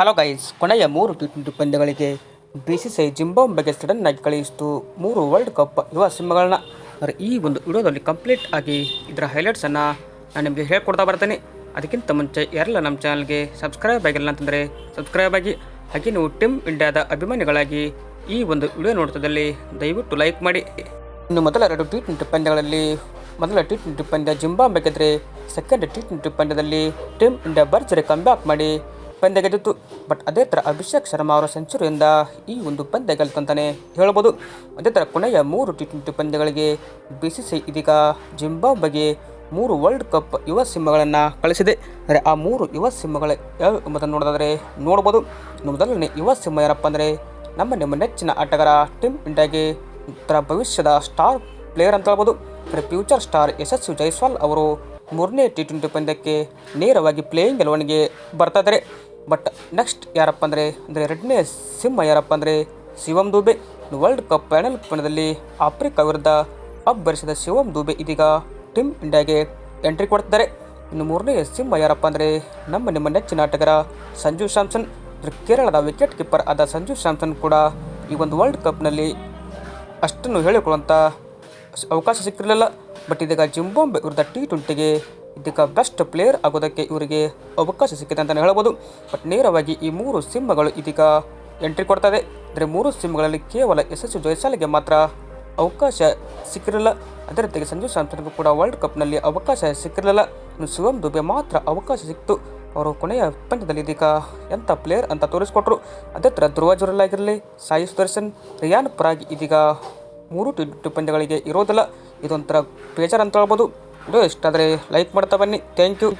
Hello guys, ಕೊನೆಯ ಮೂರು T twenty ಪಂದ್ಯಗಳಿಗೆ ಬಿ ಸಿ ಸಿ ಐ ಜಿಂಬಾಂಬೆಗೆ ಸಡನ್ ಆಗಿ ಕಳುಹಿಸಿತು ಮೂರು ವರ್ಲ್ಡ್ ಕಪ್ ಯುವ ಸಿಂಹಗಳನ್ನ ಆದರೆ ಈ ಒಂದು ವಿಡಿಯೋದಲ್ಲಿ ಕಂಪ್ಲೀಟ್ ಆಗಿ ಇದರ ಹೈಲೈಟ್ಸನ್ನು ನಾನು ನಿಮಗೆ ಹೇಳ್ಕೊಡ್ತಾ ಬರ್ತೇನೆ. ಅದಕ್ಕಿಂತ ಮುಂಚೆ ಯಾರೆಲ್ಲ ನಮ್ಮ ಚಾನಲ್ಗೆ ಸಬ್ಸ್ಕ್ರೈಬ್ ಆಗಿಲ್ಲ ಅಂತಂದರೆ ಸಬ್ಸ್ಕ್ರೈಬ್ ಆಗಿ. ಹಾಗೆ ನೀವು ಟೀಮ್ ಇಂಡಿಯಾದ ಅಭಿಮಾನಿಗಳಾಗಿ ಈ ಒಂದು ವಿಡಿಯೋ ನೋಡ್ತದಲ್ಲಿ ದಯವಿಟ್ಟು ಲೈಕ್ ಮಾಡಿ. ಇನ್ನು ಮೊದಲ ಎರಡು ಟಿ ಟ್ವೆಂಟಿ ಪಂದ್ಯಗಳಲ್ಲಿ, ಮೊದಲ ಟಿ ಟ್ವೆಂಟಿ ಪಂದ್ಯ ಜಿಂಬಾಂಬೆಗೆದ್ರೆ ಸೆಕೆಂಡ್ ಟಿ ಟ್ವೆಂಟಿ ಪಂದ್ಯದಲ್ಲಿ ಟೀಮ್ ಇಂಡಿಯಾ ಬರ್ಜರಿ ಕಮ್ ಬ್ಯಾಕ್ ಮಾಡಿ. ಪಂದ್ಯ ಗೆದ್ದಿತ್ತು ಬಟ್ ಅದೇ ಥರ ಅಭಿಷೇಕ್ ಶರ್ಮಾ ಅವರ ಸೆಂಚುರಿಯಿಂದ ಈ ಒಂದು ಪಂದ್ಯ ಗೆಲ್ತು ಅಂತಲೇ ಹೇಳ್ಬೋದು. ಅದೇ ಥರ ಕೊನೆಯ ಮೂರು ಟಿ ಟ್ವೆಂಟಿ ಪಂದ್ಯಗಳಿಗೆ ಬಿ ಸಿ ಸಿ ಇದೀಗ ಜಿಂಬಾಬ್ವೆಗೆ ಮೂರು ವರ್ಲ್ಡ್ ಕಪ್ ಯುವ ಸಿಂಹಗಳನ್ನು ಕಳಿಸಿದೆ. ಅಂದರೆ ಆ ಮೂರು ಯುವ ಸಿಂಹಗಳ ಯಾವ ಎಂಬುದನ್ನು ನೋಡೋದಾದರೆ ನೋಡ್ಬೋದು. ಮೊದಲನೇ ಯುವ ಸಿಂಹ ಏನಪ್ಪ ಅಂದರೆ ನಮ್ಮ ನಿಮ್ಮ ನೆಚ್ಚಿನ ಆಟಗಾರ ಟೀಮ್ ಇಂಡಿಯಾಗೆ ಇತರ ಭವಿಷ್ಯದ ಸ್ಟಾರ್ ಪ್ಲೇಯರ್ ಅಂತ ಹೇಳ್ಬೋದು. ಅಂದರೆ ಫ್ಯೂಚರ್ ಸ್ಟಾರ್ ಯಶಸ್ವಿ ಜೈಸ್ವಾಲ್ ಅವರು ಮೂರನೇ ಟಿ ಟ್ವೆಂಟಿ ಪಂದ್ಯಕ್ಕೆ ನೇರವಾಗಿ ಪ್ಲೇಯಿಂಗ್ ಗೆಲುವಣಿಗೆ ಬರ್ತಾ ಇದ್ದಾರೆ. ಬಟ್ ನೆಕ್ಸ್ಟ್ ಯಾರಪ್ಪ ಅಂದರೆ ಅಂದರೆ ಎರಡನೇ ಸಿಂಹ ಯಾರಪ್ಪ ಅಂದರೆ, Shivam Dube. World cup final ಪಂದ್ಯದಲ್ಲಿ ಆಫ್ರಿಕಾ ವಿರುದ್ಧ ಅಬ್ಬರಿಸಿದ ಶಿವಂ ದುಬೆ ಇದೀಗ ಟೀಮ್ ಇಂಡಿಯಾಗೆ ಎಂಟ್ರಿ ಕೊಡ್ತಿದ್ದಾರೆ. ಇನ್ನು ಮೂರನೇ ಸಿಂಹ ಯಾರಪ್ಪ ಅಂದರೆ, ನಮ್ಮ ನಿಮ್ಮ ನೆಚ್ಚಿನ ಆಟಗಾರ ಸಂಜು ಸ್ಯಾಮ್ಸನ್. ಕೇರಳದ ವಿಕೆಟ್ ಕೀಪರ್ ಆದ ಸಂಜು ಸ್ಯಾಮ್ಸನ್ ಕೂಡ ಈ ಒಂದು ವರ್ಲ್ಡ್ ಕಪ್ನಲ್ಲಿ ಅಷ್ಟನ್ನು ಹೇಳಿಕೊಳ್ಳುವಂಥ ಅವಕಾಶ ಸಿಕ್ಕಿರಲಿಲ್ಲ. ಬಟ್ ಇದೀಗ ಜಿಂಬಾಂಬೆ ವಿರುದ್ಧ ಟಿ ಟ್ವೆಂಟಿಗೆ ಇದೀಗ ಬೆಸ್ಟ್ ಪ್ಲೇಯರ್ ಆಗೋದಕ್ಕೆ ಇವರಿಗೆ ಅವಕಾಶ ಸಿಕ್ಕಿದೆ ಅಂತಲೇ ಹೇಳ್ಬೋದು. ಬಟ್ ನೇರವಾಗಿ ಈ ಮೂರು ಸಿಂಹಗಳು ಇದೀಗ ಎಂಟ್ರಿ ಕೊಡ್ತದೆ ಅಂದರೆ ಮೂರು ಸಿಂಹಗಳಲ್ಲಿ ಕೇವಲ ಯಶಸ್ವಿ ಜೈಸಾಲಿಗೆ ಮಾತ್ರ ಅವಕಾಶ ಸಿಕ್ಕಿರಲಿಲ್ಲ. ಅದೇ ರೀತಿಯಾಗಿ ಸಂಜು ಸ್ಯಾಮ್ಸನ್ಗೂ ಕೂಡ ವರ್ಲ್ಡ್ ಕಪ್ನಲ್ಲಿ ಅವಕಾಶ ಸಿಕ್ಕಿರಲಿಲ್ಲ. ಇನ್ನು ಶಿವಮ್ ದುಬೆ ಮಾತ್ರ ಅವಕಾಶ ಸಿಕ್ತು ಅವರು ಕೊನೆಯ ಪಂದ್ಯದಲ್ಲಿ ಇದೀಗ ಎಂಥ ಪ್ಲೇಯರ್ ಅಂತ ತೋರಿಸ್ಕೊಟ್ರು. ಅದೇ ಥರ ಧ್ರುವ ಜುರಲ್ ಆಗಿರಲಿ, ಸಾಯಿ ಸುದರ್ಶನ್, ರಿಯಾನ್ ಪರಾಗಿ ಇದೀಗ ಮೂರು ಟಿ ಟ್ವೆಂಟಿ ಪಂದ್ಯಗಳಿಗೆ ಇರೋದಿಲ್ಲ. ಇದೊಂಥರ ಬೇಜಾರು ಅಂತ ಹೇಳ್ಬೋದು. ಇಷ್ಟ ಆದರೆ ಲೈಕ್ ಮಾಡ್ತಾ ಬನ್ನಿ. Thank you